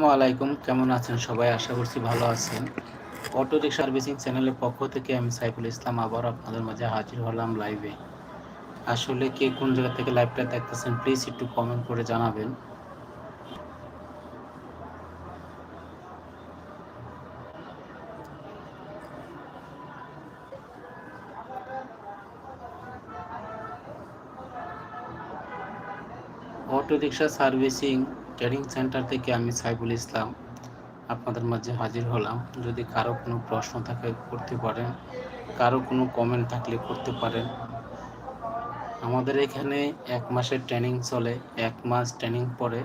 আসসালামু আলাইকুম। কেমন আছেন সবাই? আশা করছি ভালো আছেন। অটো সার্ভিসিং চ্যানেলের পক্ষ থেকে আমি সাইফুল ইসলাম আবার আপনাদের মাঝে হাজির হলাম লাইভে আসলে কে কোন জায়গা থেকে লাইভটা দেখতেছেন প্লিজ একটু কমেন্ট করে জানাবেন। Auto rickshaw servicing training centre থেকে আমি সাইফুল ইসলাম আপনাদের মাঝে হাজির হলাম। যদি কারও কোনো প্রশ্ন থাকে, করতে পারেন। কারও কোনো কমেন্ট থাকলে করতে পারেন। আমাদের এখানে এক মাসের ট্রেনিং চলে। এক মাস ট্রেনিং পরে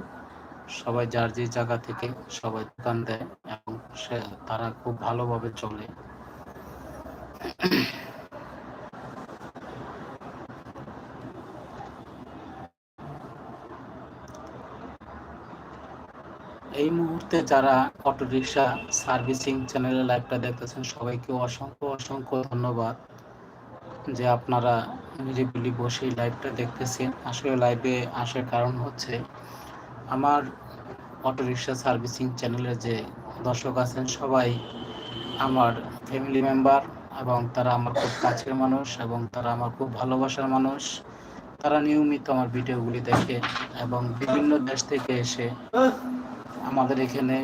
সবাই যার যে জায়গা থেকে সবাই দোকান দেয় এবং সে, তারা খুব ভালোভাবে চলে। এই মুহূর্তে যারা অটো রিক্সা সার্ভিসিং চ্যানেলে লাইভটা দেখতেছেন, সবাইকে অসংখ্য অসংখ্য ধন্যবাদ যে আপনারা নিরিবিলি বসেই লাইভটা দেখতেছেন। আসলে লাইভে আসার কারণ হচ্ছে আমার অটো রিক্সা সার্ভিসিং চ্যানেলের যে দর্শক আছেন সবাই আমার ফ্যামিলি মেম্বার এবং তারা আমার খুব কাছের মানুষ এবং তারা আমার খুব ভালোবাসার মানুষ। তারা নিয়মিত আমার ভিডিওগুলি দেখে এবং বিভিন্ন দেশ থেকে এসে আমাদের এখানে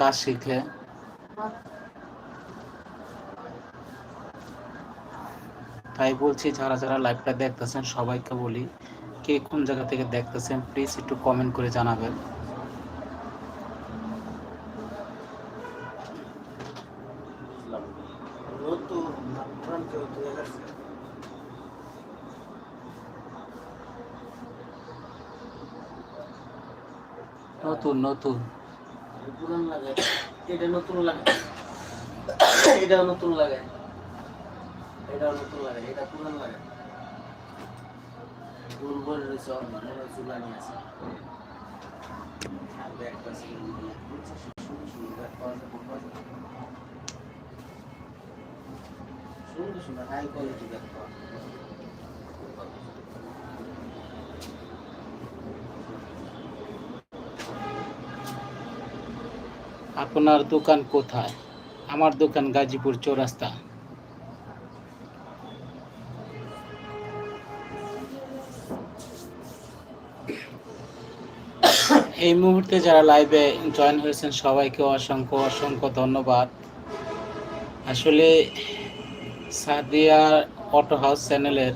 কাজ শিখে। তাই বলছি, যারা যারা লাইভটা দেখতেছেন, সবাইকে বলি, কে কোন জায়গা থেকে দেখতেছেন প্লিজ একটু কমেন্ট করে জানাবেন। নতুন। লাগে এটা নতুন লাগে নতুন লাগে নতুন লাগে এটা লাগে আছে। সুন্দর সুন্দর হাই কোয়ালিটি আপনার দোকান কোথায়? আমার দোকান গাজীপুর চৌরাস্তা। এই মুহূর্তে যারা লাইভে জয়েন হয়েছেন, সবাইকে অসংখ্য অসংখ্য ধন্যবাদ। আসলে সাদিয়া অটো হাউস চ্যানেলের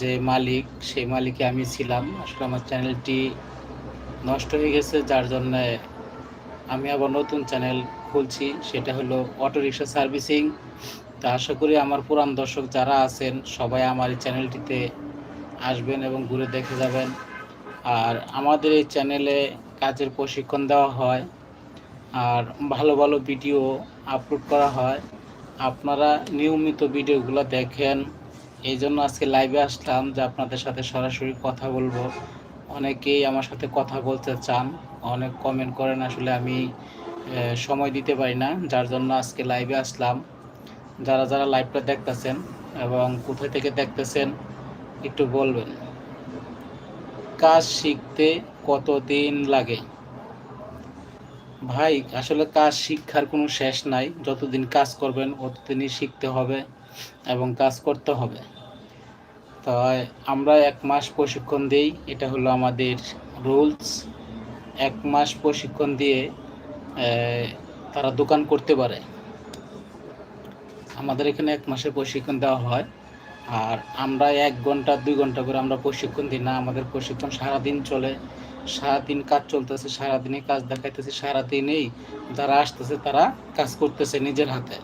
যে মালিক, সেই মালিকে আমি ছিলাম। আসলে আমার চ্যানেলটি নষ্ট হয়ে গেছে, যার জন্য আমি আবার নতুন চ্যানেল খুলছি, সেটা হলো অটো রিক্সা সার্ভিসিং। তা আশা করি আমার পুরান দর্শক যারা আছেন, সবাই আমার এই চ্যানেলটিতে আসবেন এবং ঘুরে দেখে যাবেন। আর আমাদের এই চ্যানেলে কাজের প্রশিক্ষণ দেওয়া হয়, আর ভালো ভালো ভিডিও আপলোড করা হয়। আপনারা নিয়মিত ভিডিওগুলো দেখেন। এই জন্য আজকে লাইভে আসলাম যে আপনাদের সাথে সরাসরি কথা বলব। অনেকেই আমার সাথে কথা বলতে চান, অনেক কমেন্ট করেন, আসলে আমি সময় দিতে পারি না, যার জন্য আজকে লাইভে আসলাম। যারা যারা লাইভটা দেখতেছেন এবং কোথায় থেকে দেখতেছেন, একটু বলবেন। কাজ শিখতে কতদিন লাগে? ভাই, আসলে কাজ শিক্ষার কোনো শেষ নাই। যতদিন কাজ করবেন ততদিনই শিখতে হবে এবং কাজ করতে হবে। তাই আমরা এক মাস প্রশিক্ষণ দিই, এটা হলো আমাদের রুলস এক মাস প্রশিক্ষণ দিয়ে তারা দোকান করতে পারে। আমাদের এখানে এক মাসের প্রশিক্ষণ দেওয়া হয়, আর আমরা এক ঘণ্টা, দুই ঘণ্টা করে আমরা প্রশিক্ষণ দিই না, আমাদের প্রশিক্ষণ সারাদিন চলে। সারাদিন কাজ চলতেছে, সারাদিনই কাজ দেখাইতেছে, সারাদিনেই যারা আসতেছে তারা কাজ করতেছে নিজের হাতে।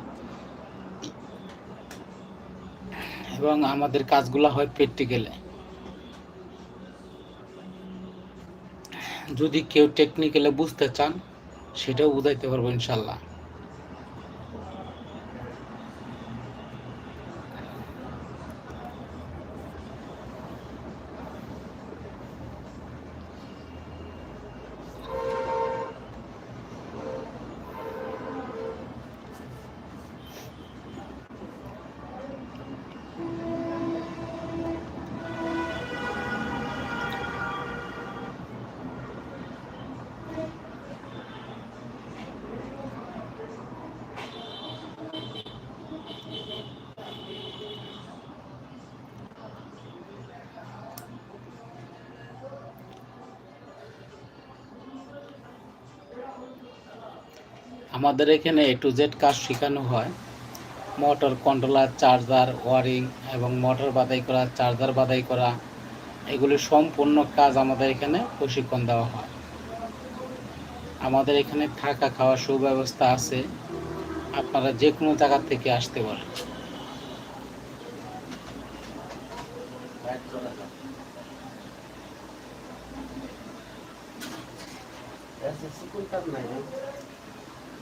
এবং আমাদের কাজগুলো হয় প্র্যাকটিক্যালে যদি কেউ টেকনিক্যালে বুঝতে চান সেটাও বুঝাইতে পারব ইনশাল্লাহ। আমাদের এখানে এ টু জেড কাজ শেখানো হয়। মোটর কন্ট্রোলার, চার্জার, ওয়ারিং এবং মোটর বাদাই করা, চার্জার বাদাই করা, এগুলি সম্পূর্ণ কাজ আমাদের এখানে প্রশিক্ষণ দেওয়া হয়। আমাদের এখানে থাকা খাওয়ার সুব্যবস্থা আছে। আপনারা যে কোনো জায়গা থেকে আসতে পারেন?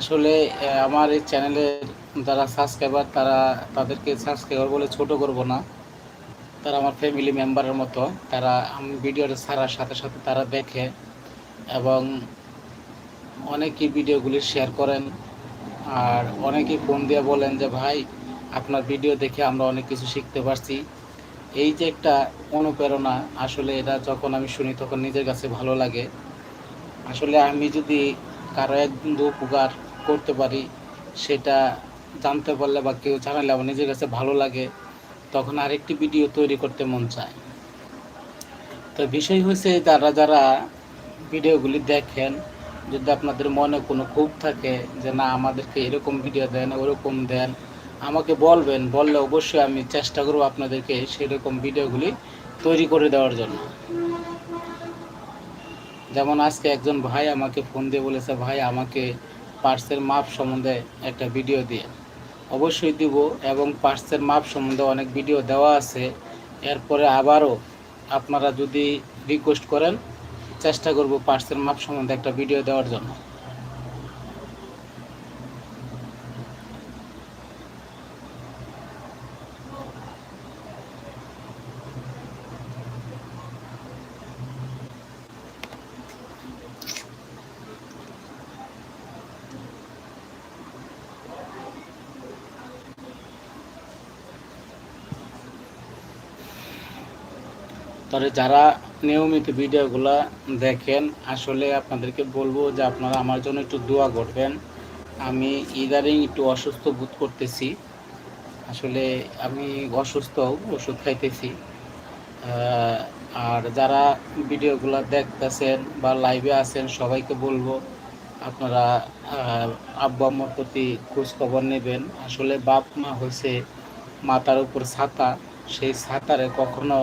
আসলে আমার এই চ্যানেলের যারা সাবস্ক্রাইবার তারা তাদেরকে সাবস্ক্রাইবার বলে ছোট করব না। তারা আমার ফ্যামিলি মেম্বারের মতো। তারা আমি ভিডিওটা ছাড়ার সাথে সাথে তারা দেখে এবং অনেকেই ভিডিওগুলি শেয়ার করেন আর অনেকেই ফোন দিয়ে বলেন যে, ভাই, আপনার ভিডিও দেখে আমরা অনেক কিছু শিখতে পারছি। এই যে একটা অনুপ্রেরণা, আসলে এটা যখন আমি শুনি তখন নিজের কাছে ভালো লাগে। আসলে আমি যদি কারও এক দু উপকার করতে পারি, সেটা জানতে পারলে বা কেউ জানালে আমার নিজের কাছে ভালো লাগে, তখন আরেকটি ভিডিও তৈরি করতে মন চায়। তো বিষয় হয়েছে যারা যারা ভিডিওগুলি দেখেন, যদি আপনাদের মনে কোনো ক্ষোভ থাকে যে না, আমাদেরকে এরকম ভিডিও দেন, ওরকম দেন, আমাকে বলবেন, বললে অবশ্যই আমি চেষ্টা করব আপনাদেরকে সেরকম ভিডিওগুলি তৈরি করে দেওয়ার জন্য। যেমন আজকে একজন ভাই আমাকে ফোন দিয়ে বলেছে, ভাই, আমাকে পার্সের মাপ সম্বন্ধে একটা ভিডিও দিয়ে অবশ্যই দিব এবং পার্সের মাপ সম্বন্ধে অনেক ভিডিও দেওয়া আছে। এরপরে আবারও আপনারা যদি রিকোয়েস্ট করেন, চেষ্টা করব পার্সের মাপ সম্বন্ধে একটা ভিডিও দেওয়ার জন্য। তবে যারা নিয়মিত ভিডিওগুলো দেখেন, আসলে আপনাদেরকে বলব যে আপনারা আমার জন্য একটু দোয়া করবেন। আমি ইদারিং একটু অসুস্থ বোধ করতেছি। আসলে আমি অসুস্থ, ওষুধ খাইতেছি। আর যারা ভিডিওগুলো দেখতেছেন বা লাইভে আছেন, সবাইকে বলব আপনারা আব্বা আম্মার প্রতি খোঁজখবর নেবেন। আসলে বাপ মা হয়েছে মাথার উপর ছাতা। সেই ছাতারে কখনো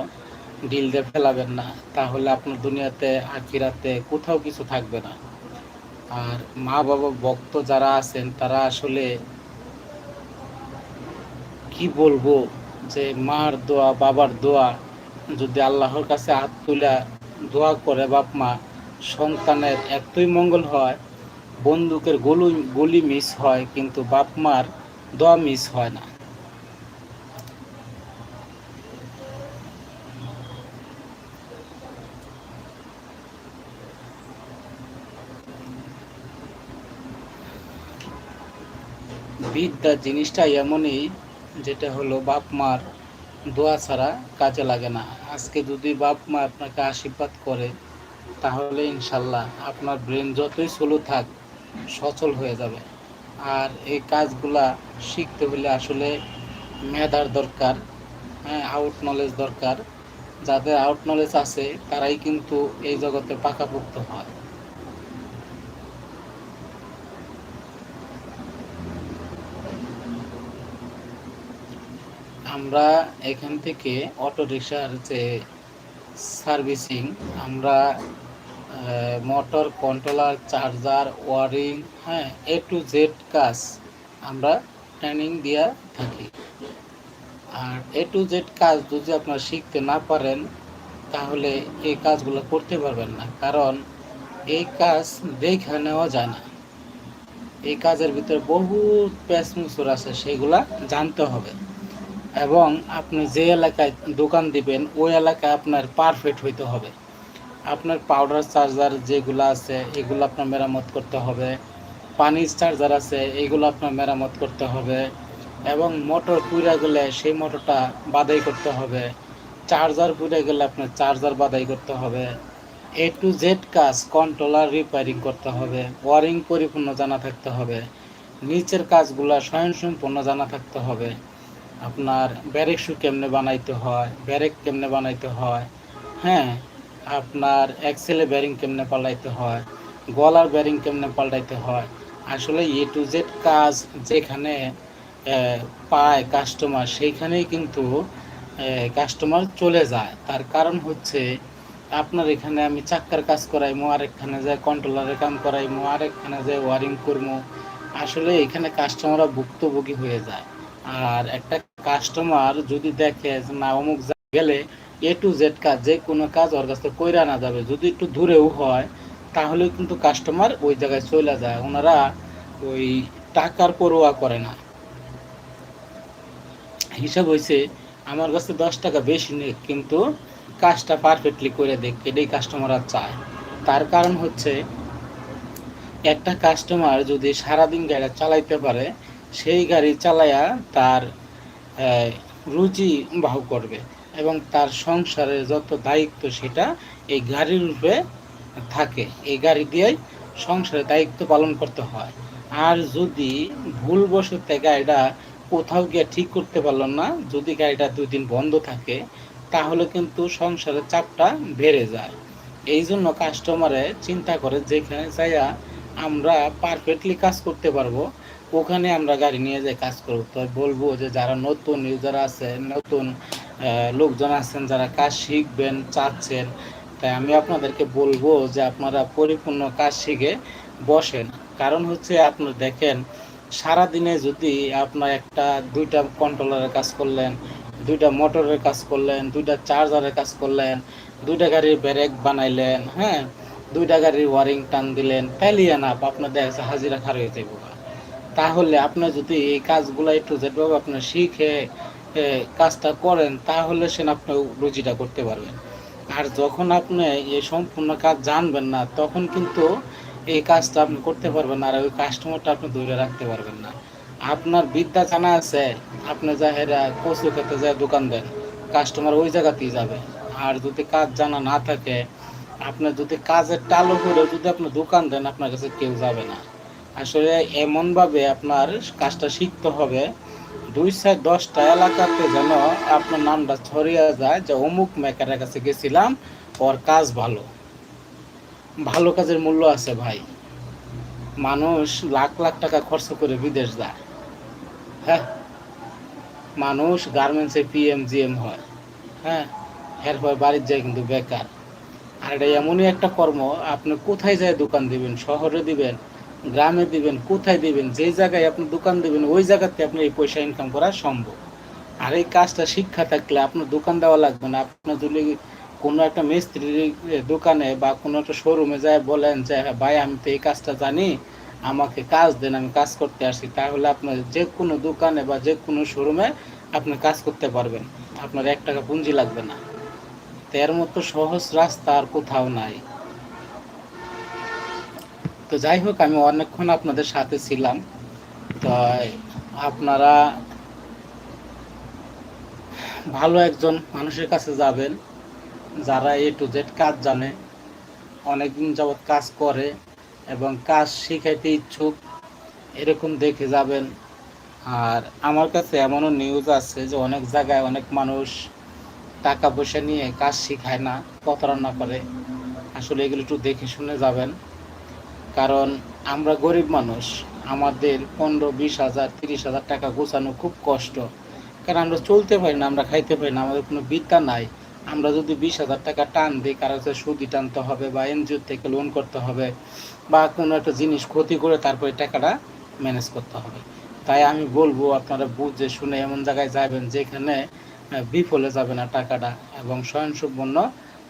ডিল দিয়ে ফেলাবেন না, তাহলে আপনার দুনিয়াতে, আখিরাতে কোথাও কিছু থাকবে না। আর মা বাবা ভক্ত যারা আছেন, তারা আসলে কি বলব যে মার দোয়া, বাবার দোয়া, যদি আল্লাহর কাছে হাত তুলে দোয়া করে বাপ মা, সন্তানের এতই মঙ্গল হয়, বন্দুকের গুলি গুলি মিস হয়, কিন্তু বাপ মার দোয়া মিস হয় না। বিদ্যা জিনিসটা এমনই, যেটা হলো বাপ মার দোয়া ছাড়া কাজে লাগে না। আজকে যদি বাপ মা আপনাকে আশীর্বাদ করে, তাহলে ইনশাল্লাহ আপনার ব্রেন যতই স্লো থাক, সচল হয়ে যাবে। আর এই কাজগুলা শিখতে হলে আসলে মেধার দরকার হ্যাঁ আউট নলেজ দরকার। যাদের আউট নলেজ আছে, তারাই কিন্তু এই জগতে পাকাপোক্ত হয়। আমরা এখান থেকে অটো রিক্সার যে সার্ভিসিং, আমরা মোটর কন্ট্রোলার, চার্জার, ওয়ারিং হ্যাঁ এ টু জেড কাজ আমরা ট্রেনিং দিয়া থাকি। আর এ টু জেড কাজ যদি আপনারা শিখতে না পারেন, তাহলে এই কাজগুলো করতে পারবেন না, কারণ এই কাজ দেখে নেওয়া যায় না। এই কাজের ভিতরে বহুত প্যাসমুসুর আছে, সেগুলা জানতে হবে। এবং আপনি যে এলাকায় দোকান দিবেন, ওই এলাকায় আপনার পারফেক্ট হইতে হবে। আপনার পাউডার চার্জার যেগুলো আছে, এগুলো আপনার মেরামত করতে হবে। পানির চার্জার আছে, এগুলো আপনার মেরামত করতে হবে। এবং মোটর পুড়ে গেলে সেই মোটরটা বাদাই করতে হবে। চার্জার পুড়ে গেলে আপনার চার্জার বাদাই করতে হবে। এ টু জেড কাজ কন্ট্রোলার রিপেয়ারিং করতে হবে ওয়ারিং পরিপূর্ণ জানা থাকতে হবে। নিচের কাজগুলো স্বয়ংসম্পূর্ণ জানা থাকতে হবে। আপনার ব্যারেক শু কেমনে বানাইতে হয়, ব্যারেক কেমনে বানাইতে হয় হ্যাঁ? আপনার এক্সেলে ব্যারিং কেমনে পাল্টাইতে হয়, গলার ব্যারিং কেমনে পাল্টাইতে হয়। আসলে এ টু জেড কাজ যেখানে পায় কাস্টমার সেইখানেই কিন্তু কাস্টমার চলে যায়। তার কারণ হচ্ছে, আপনার এখানে আমি চাক্কার কাজ করাইমো, আরেকখানে যায় কন্ট্রোলারের কাম করাইমো, আরেকখানে যায় ওয়ারিং করব আসলে এখানে কাস্টমাররা ভুক্তভোগী হয়ে যায়। আর একটা কাস্টমার যদি দেখে না, অমুক গেলে এ টু জেড কাজ, যে কোনো কাজ ওর কাছে কইরা না যাবে। যদি একটু দূরেও হয় তাহলে কিন্তু কাস্টমার ওই জায়গায় চলে যায়। ওনারা ওই টাকার পরোয়া করে না। হিসাব হয়েছে আমার কাছে দশ টাকা বেশি নেই, কিন্তু কাজটা পারফেক্টলি করে দেখ, এটাই কাস্টমাররা চায়। তার কারণ হচ্ছে, একটা কাস্টমার যদি সারাদিন গাড়ি চালাইতে পারে, সেই গাড়ি চালায়া তার রুচি বাহু করবে এবং তার সংসারের যত দায়িত্ব সেটা এই গাড়ির রূপে থাকে। এই গাড়ি দিয়েই সংসারের দায়িত্ব পালন করতে হয়। আর যদি ভুলবশত গাড়িটা কোথাও গিয়ে ঠিক করতে পারল না, যদি গাড়িটা দুই দিন বন্ধ থাকে, তাহলে কিন্তু সংসারের চাপটা বেড়ে যায়। এই জন্য কাস্টমারে চিন্তা করে, যেখানে যাইয়া আমরা পারফেক্টলি কাজ করতে পারব ওখানে আমরা গাড়ি নিয়ে যাই, কাজ করব। তো বলব যে যারা নতুন ইউজার আছে, নতুন লোকজন আছেন, যারা কাজ শিখবেন, চাচ্ছেন, তাই আমি আপনাদেরকে বলব যে আপনারা পরিপূর্ণ কাজ শিখে বসেন। কারণ হচ্ছে আপনার দেখেন, সারাদিনে যদি আপনার একটা, দুইটা কন্ট্রোলারের কাজ করলেন, দুইটা মোটরের কাজ করলেন, দুইটা চার্জারের কাজ করলেন, দুইটা গাড়ির ব্রেক বানাইলেন হ্যাঁ? দুইটা গাড়ির ওয়ারিং টান দিলেন তাইলে না আপনার দেখা হাজিরা খার হয়ে যাব তাহলে আপনি যদি এই কাজগুলো একটু যেভাবে আপনি শিখে কাজটা করেন, তাহলে সে আপনি রুজিটা করতে পারবেন। আর যখন আপনি এই সম্পূর্ণ কাজ জানবেন না, তখন কিন্তু এই কাজটা আপনি করতে পারবেন না, আর ওই কাস্টমারটা আপনি দূরে রাখতে পারবেন না। আপনার বিদ্যা জানা আছে, আপনি যা হেরা কচু খেতে যায় দোকান দেন কাস্টমার ওই জায়গাতেই যাবে। আর যদি কাজ জানা না থাকে আপনার যদি কাজের টালো করে যদি আপনি দোকান দেন, আপনার কাছে কেউ যাবে না। আসলে এমনভাবে আপনার কাজটা শিখতে হবে। দুই সাইড দশটা এলাকাতে যেন আপনার নামটা ছড়িয়ে যায় যে অমুক মেকারের কাছে গেছিলাম, ওর কাজ ভালো। ভালো কাজের মূল্য আছে ভাই। মানুষ লাখ লাখ টাকা খরচ করে বিদেশ যায়। হ্যাঁ? মানুষ গার্মেন্টসে পিএম জিএম হয়। হ্যাঁ? এরপর বাড়ির যায় কিন্তু বেকার। আর এটা এমনই একটা কর্ম, আপনি কোথায় যায় দোকান দিবেন, শহরে দিবেন গ্রামে দিবেন, কোথায় দিবেন, যে জায়গায় আপনি দোকান দিবেন, ওই জায়গাতে আপনি এই পয়সা ইনকাম করা সম্ভব। আর এই কাজটা শিক্ষা থাকলে আপনার দোকান দেওয়া লাগবে না। আপনার যদি কোনো একটা মিস্ত্রির দোকানে বা কোনো একটা শোরুমে যায়, বলেন যে "হ্যাঁ ভাই, আমি তো এই কাজটা জানি, আমাকে কাজ দেন, আমি কাজ করতে আসি। তাহলে আপনার যে কোনো দোকানে বা যে কোনো শোরুমে আপনি কাজ করতে পারবেন। আপনার এক টাকা পুঁজি লাগবে না। তো এর মতো সহজ রাস্তা আর কোথাও নাই। তো যাই হোক, আমি অনেকক্ষণ আপনাদের সাথে ছিলাম। তো আপনারা ভালো একজন মানুষের কাছে যাবেন, যারা এ টু জেড কাজ জানে, অনেকদিন যাবৎ কাজ করে এবং কাজ শিখাইতে ইচ্ছুক, এরকম দেখে যাবেন। আর আমার কাছে এমনও নিউজ আছে যে, অনেক জায়গায় অনেক মানুষ টাকা পয়সা নিয়ে কাজ শিখায় না, প্রতারণা করে। আসলে এগুলো একটু দেখে শুনে যাবেন। কারণ আমরা গরিব মানুষ, আমাদের পনেরো, বিশ হাজার, তিরিশ হাজার টাকা গোছানো খুব কষ্ট। কারণ আমরা চলতে পারি না, আমরা খাইতে পারি না, আমাদের কোনো বিদ্যা নাই। আমরা যদি বিশ হাজার টাকা টান দিই, কারও কাছে সুদি টানতে হবে বা এনজিও থেকে লোন করতে হবে বা কোনো একটা জিনিস ক্ষতি করে তারপরে টাকাটা ম্যানেজ করতে হবে। তাই আমি বলব, আপনারা বুঝে শুনে এমন জায়গায় যাবেন যেখানে বিফলে যাবে না টাকাটা এবং স্বয়ংসম্পূর্ণ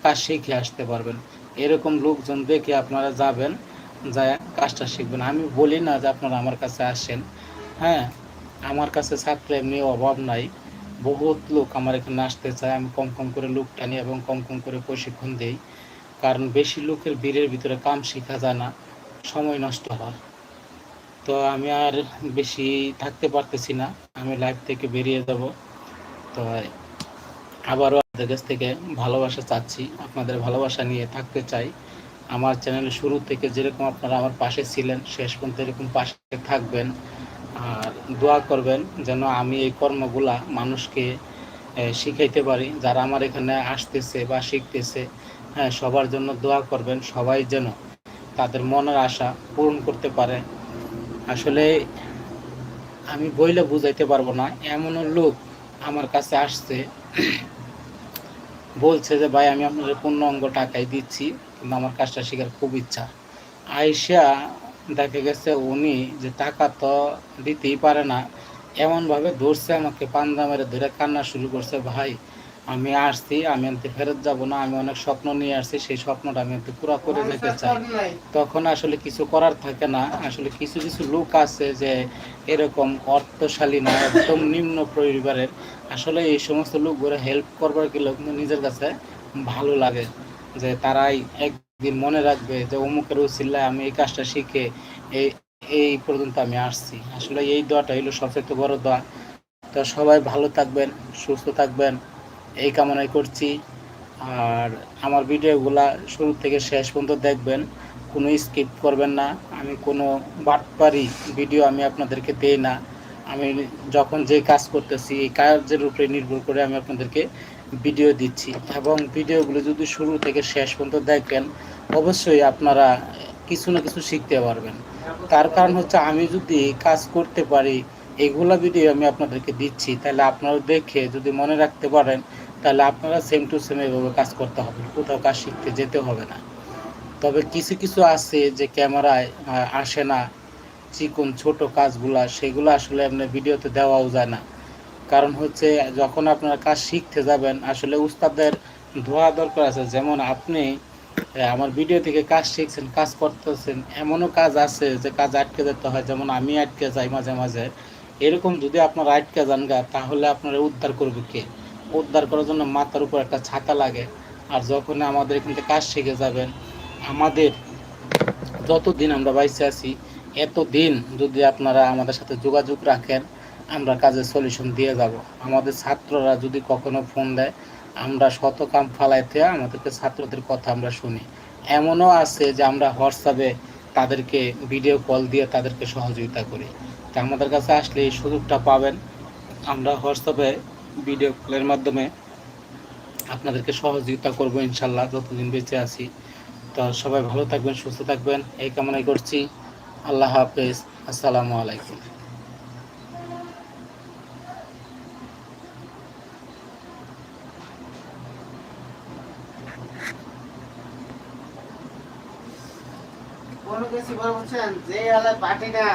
কাজ শিখে আসতে পারবেন। এরকম লোকজন দেখে আপনারা যাবেন যায়, কাজটা শিখবেন। আমি বলি না যে আপনারা আমার কাছে আসেন। হ্যাঁ আমার কাছে ছাত্র এমনি অভাব নাই। বহুত লোক আমার এখানে আসতে চায়। আমি কম কম করে লোক টানি এবং কম কম করে প্রশিক্ষণ দেই। কারণ বেশি লোকের ভিড়ের ভিতরে কাম শেখা যায় না। সময় নষ্ট হয়। তো আমি আর বেশি থাকতে পারতেছি না। আমি লাইফ থেকে বেরিয়ে যাব। তো আবারও আপনাদের কাছ থেকে ভালোবাসা চাচ্ছি। আপনাদের ভালোবাসা নিয়ে থাকতে চাই। আমার চ্যানেলের শুরু থেকে যেরকম আপনারা আমার পাশে ছিলেন, শেষ পর্যন্ত এরকম পাশে থাকবেন। আর দোয়া করবেন যেন আমি এই কর্মগুলা মানুষকে শিখাইতে পারি। যারা আমার এখানে আসতেছে বা শিখতেছে হ্যাঁ সবার জন্য দোয়া করবেন। সবাই যেন তাদের মনের আশা পূরণ করতে পারে। আসলে আমি বইলে বুঝাইতে পারব না। এমনও লোক আমার কাছে আসছে, বলছে যে, ভাই, আমি আপনার পূর্ণ অঙ্গ টাকাই দিচ্ছি। কিন্তু আমার কাজটা শেখার খুব ইচ্ছা। আইসা দেখা গেছে উনি যে টাকা তো দিতেই পারে না এমনভাবে ধরছে আমাকে পান্দা মেরে ধরে কান্না শুরু করছে ভাই আমি আসছি আমি আনতে ফেরত যাব না আমি অনেক স্বপ্ন নিয়ে আসছি সেই স্বপ্নটা আমি একটু পুরো করে যেতে চাই। তখন আসলে কিছু করার থাকে না আসলে কিছু কিছু লোক আছে যে এরকম অর্থশালী না একদম নিম্ন পরিবারের। আসলে এই সমস্ত লোকগুলো হেল্প করবার গেলে কিন্তু নিজের কাছে ভালো লাগে। যে তারাই একদিন মনে রাখবে যে অমুকের উচিল্লায় আমি এই কাজটা শিখে এই এই পর্যন্ত আমি আসছি। আসলে এই দোয়াটা হলো সবচেয়ে বড় দোয়া। তো সবাই ভালো থাকবেন, সুস্থ থাকবেন, এই কামনাই করছি। আর আমার ভিডিওগুলা শুরু থেকে শেষ পর্যন্ত দেখবেন, কোনো স্কিপ করবেন না। আমি কোনো বাটপারি ভিডিও আমি আপনাদেরকে দেই না। আমি যখন যে কাজ করতেছি, এই কাজের উপরে নির্ভর করে আমি আপনাদেরকে ভিডিও দিচ্ছি এবং ভিডিওগুলো যদি শুরু থেকে শেষ পর্যন্ত দেখেন, অবশ্যই আপনারা কিছু না কিছু শিখতে পারবেন। তার কারণ হচ্ছে আমি যদি কাজ করতে পারি, এগুলা ভিডিও আমি আপনাদেরকে দিচ্ছি, তাহলে আপনারা দেখে যদি মনে রাখতে পারেন, তাহলে আপনারা সেম টু সেম এভাবে কাজ করতে হবে, কোথাও কাজ শিখতে যেতে হবে না। তবে কিছু কিছু আছে যে ক্যামেরায় আসে না, চিকন ছোট কাজগুলা, সেগুলো আসলে আপনার ভিডিওতে দেওয়াও যায় না। কারণ হচ্ছে যখন আপনারা কাজ শিখতে যাবেন, আসলে উস্তাদের ধোয়া দরকার আছে। যেমন আপনি আমার ভিডিও থেকে কাজ শিখছেন, কাজ করতেছেন, এমনও কাজ আছে যে কাজ আটকে যেতে হয়। যেমন আমি আটকে যাই মাঝে মাঝে। এরকম যদি আপনার আটকে যান গা, তাহলে আপনারা উদ্ধার করবে কে? উদ্ধার করার জন্য মাথার উপর একটা ছাতা লাগে। আর যখন আমাদের এখান কাজ শিখে যাবেন, আমাদের যতদিন আমরা বাইসে আছি, এতদিন যদি আপনারা আমাদের সাথে যোগাযোগ রাখেন আমরা কাজের সলিউশন দিয়ে যাব। আমাদের ছাত্ররা যদি কখনো ফোন দেয়, আমরা শত কাম ফালাইতে আমাদেরকে ছাত্রদের কথা আমরা শুনি। এমনও আছে যে আমরা হোয়াটসঅ্যাপে তাদেরকে ভিডিও কল দিয়ে তাদেরকে সহযোগিতা করি। তা আমাদের কাছে আসলে এই সুযোগটা পাবেন। আমরা হোয়াটসঅ্যাপে ভিডিও কলের মাধ্যমে আপনাদেরকে সহযোগিতা করব ইনশাল্লাহ, যতদিন বেঁচে আছি। তো সবাই ভালো থাকবেন, সুস্থ থাকবেন। এই কামনাই করছি। আল্লাহ হাফেজ। আসসালামু আলাইকুম। বলছেন যে হলে পাটি না।